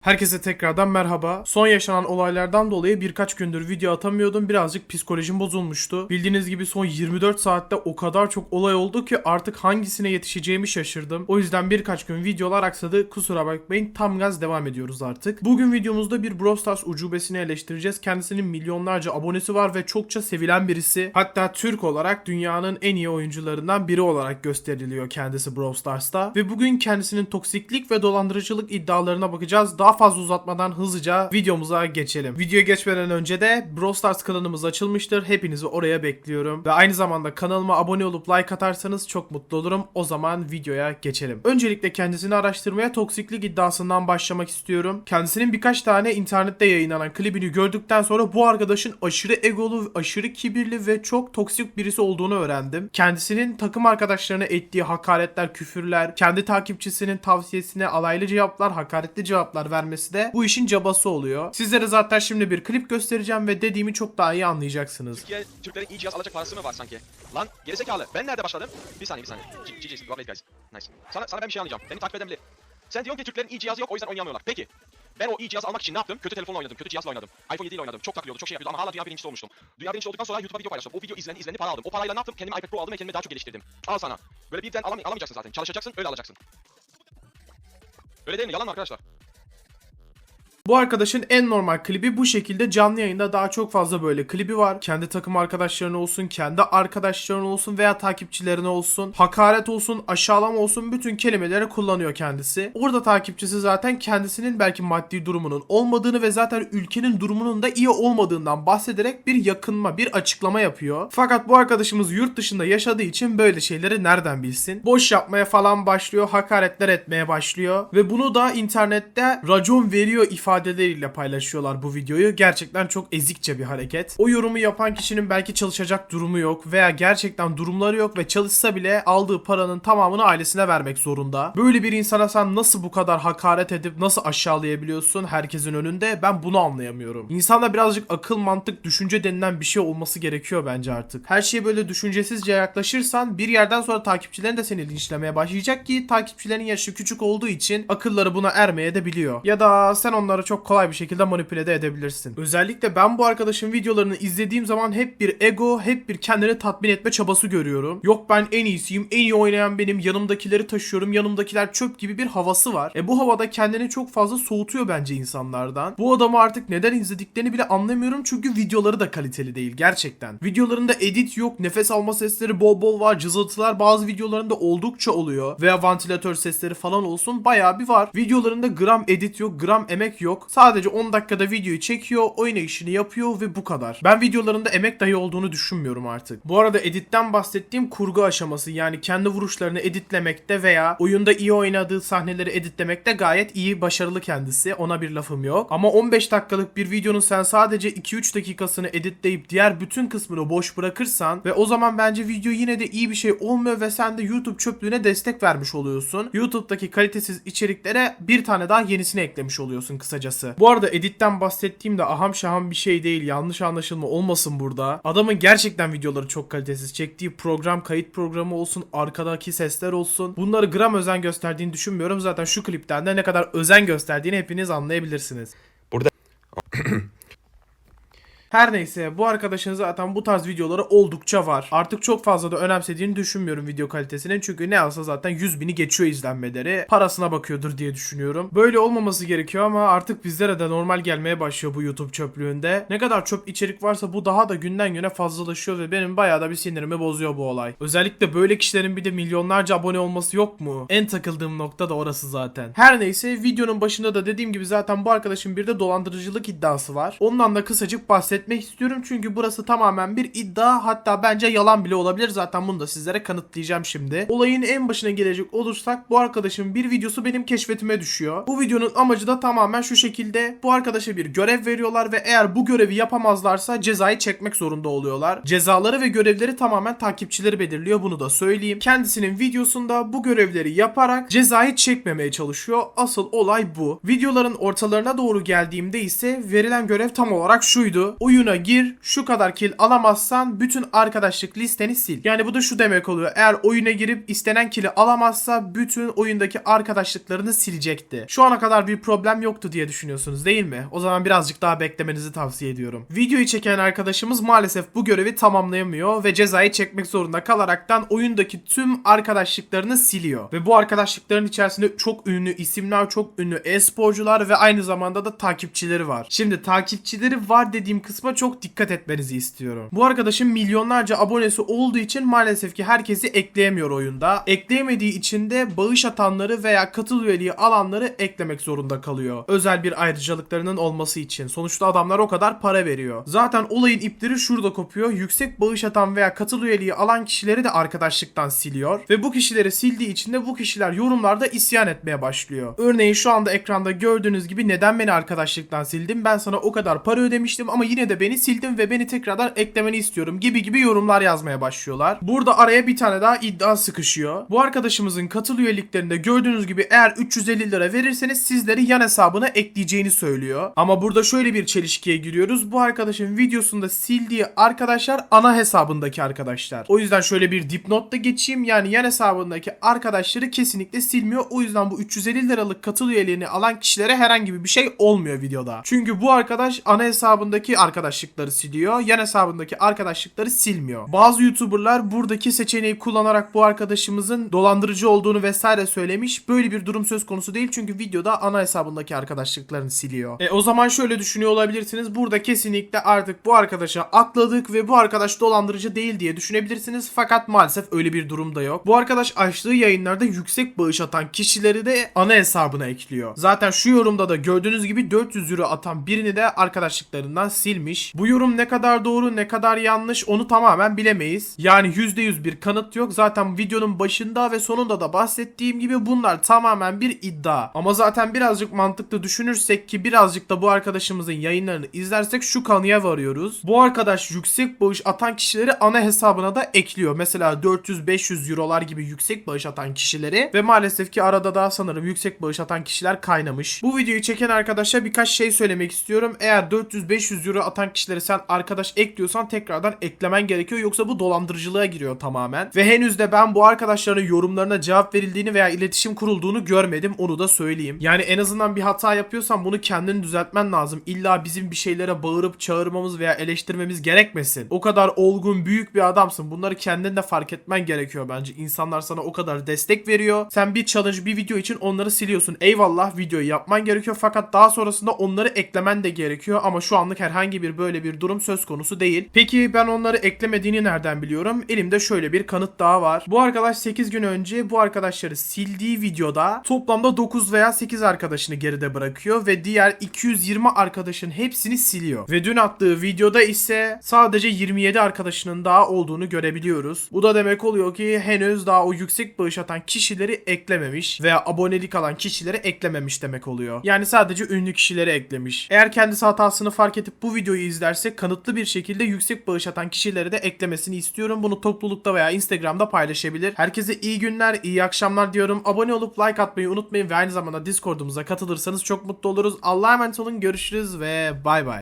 Herkese tekrardan merhaba. Son yaşanan olaylardan dolayı birkaç gündür video atamıyordum. Birazcık psikolojim bozulmuştu. Bildiğiniz gibi son 24 saatte o kadar çok olay oldu ki artık hangisine yetişeceğimi şaşırdım. O yüzden birkaç gün videolar aksadı. Kusura bakmayın. Tam gaz devam ediyoruz artık. Bugün videomuzda bir Brawl Stars ucubesini eleştireceğiz. Kendisinin milyonlarca abonesi var ve çokça sevilen birisi. Hatta Türk olarak dünyanın en iyi oyuncularından biri olarak gösteriliyor kendisi Brawl Stars'ta. Ve bugün kendisinin toksiklik ve dolandırıcılık iddialarına bakacağız. Daha fazla uzatmadan hızlıca videomuza geçelim. Videoya geçmeden önce de Brawl Stars kanalımız açılmıştır. Hepinizi oraya bekliyorum. Ve aynı zamanda kanalıma abone olup like atarsanız çok mutlu olurum. O zaman videoya geçelim. Öncelikle kendisini araştırmaya toksiklik iddiasından başlamak istiyorum. Kendisinin birkaç tane internette yayınlanan klibini gördükten sonra bu arkadaşın aşırı egolu, aşırı kibirli ve çok toksik birisi olduğunu öğrendim. Kendisinin takım arkadaşlarına ettiği hakaretler, küfürler, kendi takipçisinin tavsiyesine alaylı cevaplar, hakaretli cevaplar vermesi de bu işin cabası oluyor. Sizlere zaten şimdi bir klip göstereceğim ve dediğimi çok daha iyi anlayacaksınız. Türkiye Türklerin iyi cihaz alacak parası mı var sanki? Lan gerizekalı. Ben nerede başladım? Bir saniye bir saniye. GG's. Played guys. Nice. Sana, sana ben bir şey anlayacağım. Beni takip eden bilir. Sen diyorsun ki Türklerin iyi cihazı yok o yüzden oynayamıyorlar. Peki. Ben o iyi cihaz almak için ne yaptım? Kötü telefonla oynadım, kötü cihazla oynadım. iPhone 7 ile oynadım. Çok takılıyordu, çok şey yapıyordu ama hala dünya birincisi olmuştum. Dünya birincisi olduktan sonra YouTube'a video paylaştım. O video izlendi, izlendi, para aldım. O parayla ne yaptım? Kendime iPad Pro aldım ve kendimi daha çok geliştirdim. Al sana. Böyle birden alam alamayacaksın zaten. Çalışacaksın, öyle alacaksın. Öyle değil mi? Yalan mı arkadaşlar? Bu arkadaşın en normal klibi bu şekilde canlı yayında daha çok fazla böyle klibi var. Kendi takım arkadaşlarına olsun, kendi arkadaşlarına olsun veya takipçilerine olsun, hakaret olsun, aşağılama olsun bütün kelimeleri kullanıyor kendisi. Orada takipçisi zaten kendisinin belki maddi durumunun olmadığını ve zaten ülkenin durumunun da iyi olmadığından bahsederek bir yakınma, bir açıklama yapıyor. Fakat bu arkadaşımız yurt dışında yaşadığı için böyle şeyleri nereden bilsin? Boş yapmaya falan başlıyor, hakaretler etmeye başlıyor ve bunu da internette racon veriyor ifadeleriyle paylaşıyorlar bu videoyu. Gerçekten çok ezikçe bir hareket. O yorumu yapan kişinin belki çalışacak durumu yok veya gerçekten durumları yok ve çalışsa bile aldığı paranın tamamını ailesine vermek zorunda. Böyle bir insana sen nasıl bu kadar hakaret edip nasıl aşağılayabiliyorsun herkesin önünde? Ben bunu anlayamıyorum. İnsanda birazcık akıl, mantık, düşünce denilen bir şey olması gerekiyor bence artık. Her şeye böyle düşüncesizce yaklaşırsan bir yerden sonra takipçilerin de seni linçlemeye başlayacak ki takipçilerin yaşı küçük olduğu için akılları buna ermeye de biliyor. Ya da sen onları çok kolay bir şekilde manipüle de edebilirsin. Özellikle ben bu arkadaşın videolarını izlediğim zaman hep bir ego, hep bir kendini tatmin etme çabası görüyorum. Yok ben en iyisiyim, en iyi oynayan benim, yanımdakileri taşıyorum, yanımdakiler çöp gibi bir havası var. E bu havada kendini çok fazla soğutuyor bence insanlardan. Bu adamı artık neden izlediklerini bile anlamıyorum çünkü videoları da kaliteli değil gerçekten. Videolarında edit yok, nefes alma sesleri bol bol var, cızıltılar bazı videolarında oldukça oluyor. Veya vantilatör sesleri falan olsun bayağı bir var. Videolarında gram edit yok, gram emek yok. Sadece 10 dakikada videoyu çekiyor, oyun işini yapıyor ve bu kadar. Ben videolarında emek dahi olduğunu düşünmüyorum artık. Bu arada editten bahsettiğim kurgu aşaması yani kendi vuruşlarını editlemekte veya oyunda iyi oynadığı sahneleri editlemekte gayet iyi, başarılı kendisi. Ona bir lafım yok. Ama 15 dakikalık bir videonun sen sadece 2-3 dakikasını editleyip diğer bütün kısmını boş bırakırsan ve o zaman bence video yine de iyi bir şey olmuyor ve sen de YouTube çöplüğüne destek vermiş oluyorsun. YouTube'daki kalitesiz içeriklere bir tane daha yenisini eklemiş oluyorsun kısacası. Bu arada editten bahsettiğimde aham şaham bir şey değil. Yanlış anlaşılma olmasın burada. Adamın gerçekten videoları çok kalitesiz. Çektiği program, kayıt programı olsun, arkadaki sesler olsun. Bunları gram özen gösterdiğini düşünmüyorum. Zaten şu klipten de ne kadar özen gösterdiğini hepiniz anlayabilirsiniz. Her neyse bu arkadaşın zaten bu tarz videoları oldukça var. Artık çok fazla da önemsediğini düşünmüyorum video kalitesinin. Çünkü ne alsa zaten 100 bini geçiyor izlenmeleri. Parasına bakıyordur diye düşünüyorum. Böyle olmaması gerekiyor ama artık bizlere de normal gelmeye başlıyor bu YouTube çöplüğünde. Ne kadar çöp içerik varsa bu daha da günden güne fazlalaşıyor ve benim bayağı da bir sinirimi bozuyor bu olay. Özellikle böyle kişilerin bir de milyonlarca abone olması yok mu? En takıldığım nokta da orası zaten. Her neyse videonun başında da dediğim gibi zaten bu arkadaşın bir de dolandırıcılık iddiası var. Ondan da kısacık bahsetmek istiyorum çünkü burası tamamen bir iddia hatta bence yalan bile olabilir zaten bunu da sizlere kanıtlayacağım şimdi. Olayın en başına gelecek olursak bu arkadaşın bir videosu benim keşfetime düşüyor. Bu videonun amacı da tamamen şu şekilde bu arkadaşa bir görev veriyorlar ve eğer bu görevi yapamazlarsa cezayı çekmek zorunda oluyorlar. Cezaları ve görevleri tamamen takipçileri belirliyor bunu da söyleyeyim. Kendisinin videosunda bu görevleri yaparak cezayı çekmemeye çalışıyor. Asıl olay bu. Videoların ortalarına doğru geldiğimde ise verilen görev tam olarak şuydu. O oyuna gir şu kadar kill alamazsan bütün arkadaşlık listeni sil. Yani bu da şu demek oluyor. Eğer oyuna girip istenen kill'i alamazsa bütün oyundaki arkadaşlıklarını silecekti. Şu ana kadar bir problem yoktu diye düşünüyorsunuz değil mi? O zaman birazcık daha beklemenizi tavsiye ediyorum. Videoyu çeken arkadaşımız maalesef bu görevi tamamlayamıyor ve cezayı çekmek zorunda kalaraktan oyundaki tüm arkadaşlıklarını siliyor. Ve bu arkadaşlıkların içerisinde çok ünlü isimler, çok ünlü e-sporcular ve aynı zamanda da takipçileri var. Şimdi takipçileri var dediğim kısma çok dikkat etmenizi istiyorum. Bu arkadaşın milyonlarca abonesi olduğu için maalesef ki herkesi ekleyemiyor oyunda. Ekleyemediği için de bağış atanları veya katıl üyeliği alanları eklemek zorunda kalıyor. Özel bir ayrıcalıklarının olması için. Sonuçta adamlar o kadar para veriyor. Zaten olayın ipleri şurada kopuyor. Yüksek bağış atan veya katıl üyeliği alan kişileri de arkadaşlıktan siliyor. Ve bu kişileri sildiği için de bu kişiler yorumlarda isyan etmeye başlıyor. Örneğin şu anda ekranda gördüğünüz gibi neden beni arkadaşlıktan sildin? Ben sana o kadar para ödemiştim ama yine de beni sildin ve beni tekrardan eklemeni istiyorum gibi gibi yorumlar yazmaya başlıyorlar. Burada araya bir tane daha iddia sıkışıyor. Bu arkadaşımızın katıl üyeliklerinde gördüğünüz gibi eğer 350 lira verirseniz sizleri yan hesabına ekleyeceğini söylüyor. Ama burada şöyle bir çelişkiye giriyoruz. Bu arkadaşın videosunda sildiği arkadaşlar ana hesabındaki arkadaşlar. O yüzden şöyle bir dipnot da geçeyim. Yani yan hesabındaki arkadaşları kesinlikle silmiyor. O yüzden bu 350 liralık katıl üyeliğini alan kişilere herhangi bir şey olmuyor videoda. Çünkü bu arkadaş ana hesabındaki arkadaşlıkları siliyor. Yan hesabındaki arkadaşlıkları silmiyor. Bazı YouTuber'lar buradaki seçeneği kullanarak bu arkadaşımızın dolandırıcı olduğunu vesaire söylemiş. Böyle bir durum söz konusu değil çünkü videoda ana hesabındaki arkadaşlıklarını siliyor. E o zaman şöyle düşünüyor olabilirsiniz. Burada kesinlikle artık bu arkadaşa akladık ve bu arkadaş dolandırıcı değil diye düşünebilirsiniz. Fakat maalesef öyle bir durum da yok. Bu arkadaş açtığı yayınlarda yüksek bağış atan kişileri de ana hesabına ekliyor. Zaten şu yorumda da gördüğünüz gibi 400 euro atan birini de arkadaşlıklarından silmiş. Bu yorum ne kadar doğru ne kadar yanlış onu tamamen bilemeyiz. Yani %100 bir kanıt yok. Zaten videonun başında ve sonunda da bahsettiğim gibi bunlar tamamen bir iddia. Ama zaten birazcık mantıklı düşünürsek ki birazcık da bu arkadaşımızın yayınlarını izlersek şu kanıya varıyoruz. Bu arkadaş yüksek bağış atan kişileri ana hesabına da ekliyor. Mesela 400-500 eurolar gibi yüksek bağış atan kişileri ve maalesef ki arada da sanırım yüksek bağış atan kişiler kaynamış. Bu videoyu çeken arkadaşa birkaç şey söylemek istiyorum. Eğer 400-500 euro atan kişileri sen arkadaş ekliyorsan tekrardan eklemen gerekiyor. Yoksa bu dolandırıcılığa giriyor tamamen. Ve henüz de ben bu arkadaşların yorumlarına cevap verildiğini veya iletişim kurulduğunu görmedim. Onu da söyleyeyim. Yani en azından bir hata yapıyorsan bunu kendin düzeltmen lazım. İlla bizim bir şeylere bağırıp çağırmamız veya eleştirmemiz gerekmesin. O kadar olgun büyük bir adamsın. Bunları kendin de fark etmen gerekiyor bence. İnsanlar sana o kadar destek veriyor. Sen bir challenge bir video için onları siliyorsun. Eyvallah videoyu yapman gerekiyor fakat daha sonrasında onları eklemen de gerekiyor ama şu anlık herhangi bir böyle bir durum söz konusu değil. Peki ben onları eklemediğini nereden biliyorum? Elimde şöyle bir kanıt daha var. Bu arkadaş 8 gün önce bu arkadaşları sildiği videoda toplamda 9 veya 8 arkadaşını geride bırakıyor ve diğer 220 arkadaşın hepsini siliyor. Ve dün attığı videoda ise sadece 27 arkadaşının daha olduğunu görebiliyoruz. Bu da demek oluyor ki henüz daha o yüksek bağış atan kişileri eklememiş veya abonelik alan kişileri eklememiş demek oluyor. Yani sadece ünlü kişileri eklemiş. Eğer kendisi hatasını fark edip bu videoyu izlerse kanıtlı bir şekilde yüksek bağış atan kişileri de eklemesini istiyorum. Bunu toplulukta veya Instagram'da paylaşabilir. Herkese iyi günler, iyi akşamlar diyorum. Abone olup like atmayı unutmayın ve aynı zamanda Discord'umuza katılırsanız çok mutlu oluruz. Allah'a emanet olun. Görüşürüz ve bay bay.